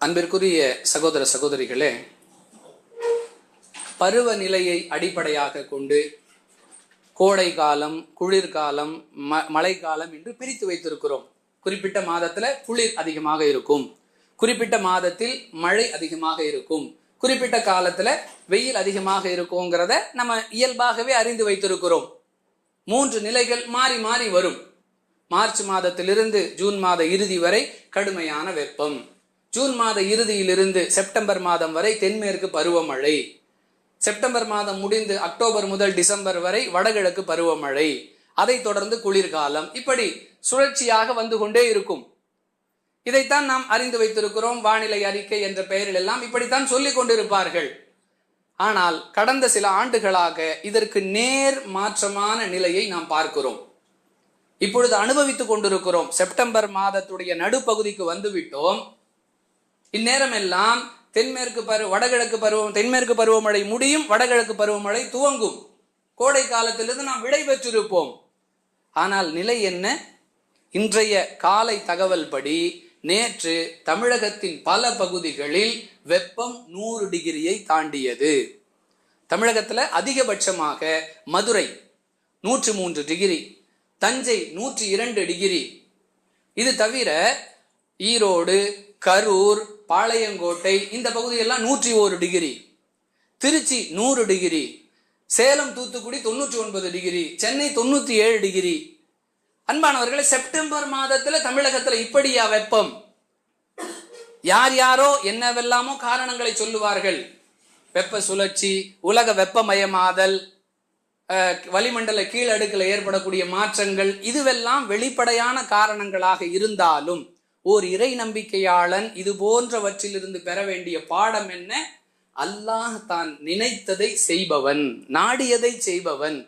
அன்பிற்குரிய சகோதர சகோதரிகளே பருவநிலையை அடிப்படையாக கொண்டு கோடை காலம் குளிர்காலம் ம மழைக்காலம் என்று பிரித்து வைத்திருக்கிறோம். குறிப்பிட்ட மாதத்துல குளிர் அதிகமாக இருக்கும். குறிப்பிட்ட மாதத்தில் மழை அதிகமாக இருக்கும். குறிப்பிட்ட காலத்துல வெயில் அதிகமாக இருக்குங்கிறத நம்ம இயல்பாகவே அறிந்து வைத்திருக்கிறோம். மூன்று நிலைகள் மாறி மாறி வரும். மார்ச் மாதத்திலிருந்து ஜூன் மாத இறுதி வரை கடுமையான வெப்பம். ஜூன் மாத இறுதியிலிருந்து செப்டம்பர் மாதம் வரை தென்மேற்கு பருவமழை. செப்டம்பர் மாதம் முடிந்து அக்டோபர் முதல் டிசம்பர் வரை வடகிழக்கு பருவமழை. அதைத் தொடர்ந்து குளிர்காலம். இப்படி சுழற்சியாக வந்து கொண்டே இருக்கும். இதைத்தான் நாம் அறிந்து வைத்திருக்கிறோம். வானிலை அறிக்கை என்ற பெயரில் எல்லாம் இப்படித்தான் சொல்லிக் கொண்டிருப்பார்கள். ஆனால் கடந்த சில ஆண்டுகளாக இதற்கு நேர் மாற்றமான நிலையை நாம் பார்க்கிறோம். இப்பொழுது அனுபவித்துக் கொண்டிருக்கிறோம். செப்டம்பர் மாதத்துடைய நடுப்பகுதிக்கு வந்துவிட்டோம். இந்நேரம் எல்லாம் தென்மேற்கு பருவ வடகிழக்கு பருவம் தென்மேற்கு பருவமழை முடியும் வடகிழக்கு பருவமழை துவங்கும். கோடை காலத்திலிருந்து நாம் விடை பெற்றிருப்போம் ஆனால் நிலை என்ன? இன்றைய காலை தகவல் படி நேற்று தமிழகத்தின் பல பகுதிகளில் வெப்பம் நூறு டிகிரியை தாண்டியது. தமிழகத்தில் அதிகபட்சமாக மதுரை நூற்று மூன்று டிகிரி தஞ்சை நூற்றி இரண்டு டிகிரி. இது தவிர ஈரோடு கரூர் பாளையங்கோட்டை இந்த பகுதியெல்லாம் நூற்றி ஒரு டிகிரி. திருச்சி நூறு டிகிரி. சேலம் தூத்துக்குடி தொண்ணூற்றி ஒன்பது டிகிரி. சென்னை தொண்ணூற்றி ஏழு டிகிரி. அன்பானவர்களே செப்டம்பர் மாதத்தில் தமிழகத்தில் இப்படியா வெப்பம்? யார் யாரோ என்னவெல்லாமோ காரணங்களை சொல்லுவார்கள். வெப்ப சுழற்சி உலக வெப்பமயமாதல் வளிமண்டல கீழடுக்கில் ஏற்படக்கூடிய மாற்றங்கள் இதுவெல்லாம் வெளிப்படையான காரணங்களாக இருந்தாலும் ஓர் இறை நம்பிக்கையாளன் இது போன்றவற்றிலிருந்து பெற வேண்டிய பாடம் என்ன? அல்லாஹ் தான் நினைத்ததை செய்பவன் நாடியதை செய்பவன்.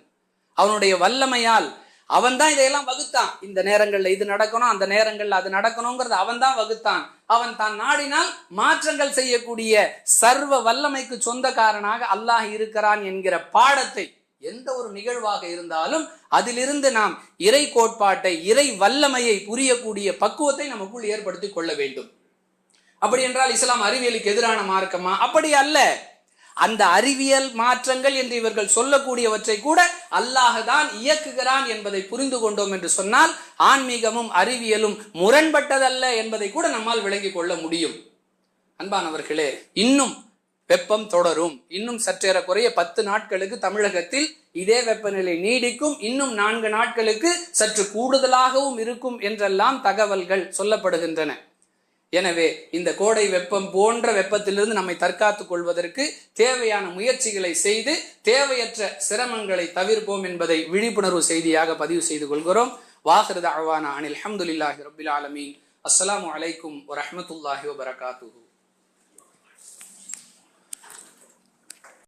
அவனுடைய வல்லமையால் அவன் தான் இதையெல்லாம் வகுத்தான். இந்த நேரங்கள்ல இது நடக்கணும் அந்த நேரங்கள்ல அது நடக்கணுங்கிறது அவன் தான் வகுத்தான். அவன் தான் நாடினால் மாற்றங்கள் செய்யக்கூடிய சர்வ வல்லமைக்கு சொந்தக்காரனாக அல்லாஹ் இருக்கிறான் என்கிற பாடத்தை எந்த ஒரு நிகழ்வாக இருந்தாலும் அதிலிருந்து நாம் இறை கோட்பாட்டை இறை வல்லமையை புரியக்கூடிய பக்குவத்தை நமக்குள் ஏற்படுத்தி கொள்ள வேண்டும். அப்படி என்றால் இஸ்லாம் அறிவியலுக்கு எதிரான மார்க்கமா? அப்படி அல்ல. அந்த அறிவியல் மாற்றங்கள் என்று இவர்கள் சொல்லக்கூடியவற்றை கூட அல்லாஹ் தான் இயக்குகிறான் என்பதை புரிந்து கொண்டோம் என்று சொன்னால் ஆன்மீகமும் அறிவியலும் முரண்பட்டதல்ல என்பதை கூட நம்மால் விளங்கிக் கொள்ள முடியும். அன்பானவர்களே இன்னும் வெப்பம் தொடரும். இன்னும் சற்றேறக்குறைய பத்து நாட்களுக்கு தமிழகத்தில் இதே வெப்பநிலை நீடிக்கும். இன்னும் நான்கு நாட்களுக்கு சற்று கூடுதலாகவும் இருக்கும் என்றெல்லாம் தகவல்கள் சொல்லப்படுகின்றன. எனவே இந்த கோடை வெப்பம் போன்ற வெப்பத்திலிருந்து நம்மை தற்காத்துக் கொள்வதற்கு தேவையான முயற்சிகளை செய்து தேவையற்ற சிரமங்களை தவிர்ப்போம் என்பதை விழிப்புணர்வு செய்தியாக பதிவு செய்து கொள்கிறோம். வாஹிருத அவானா அனில் அஹமதுல்லாஹி ரபில் ஆலமீன். அஸ்லாம் அலைக்கும் வரமத்துல்லாஹி வபரகாத்துஹு.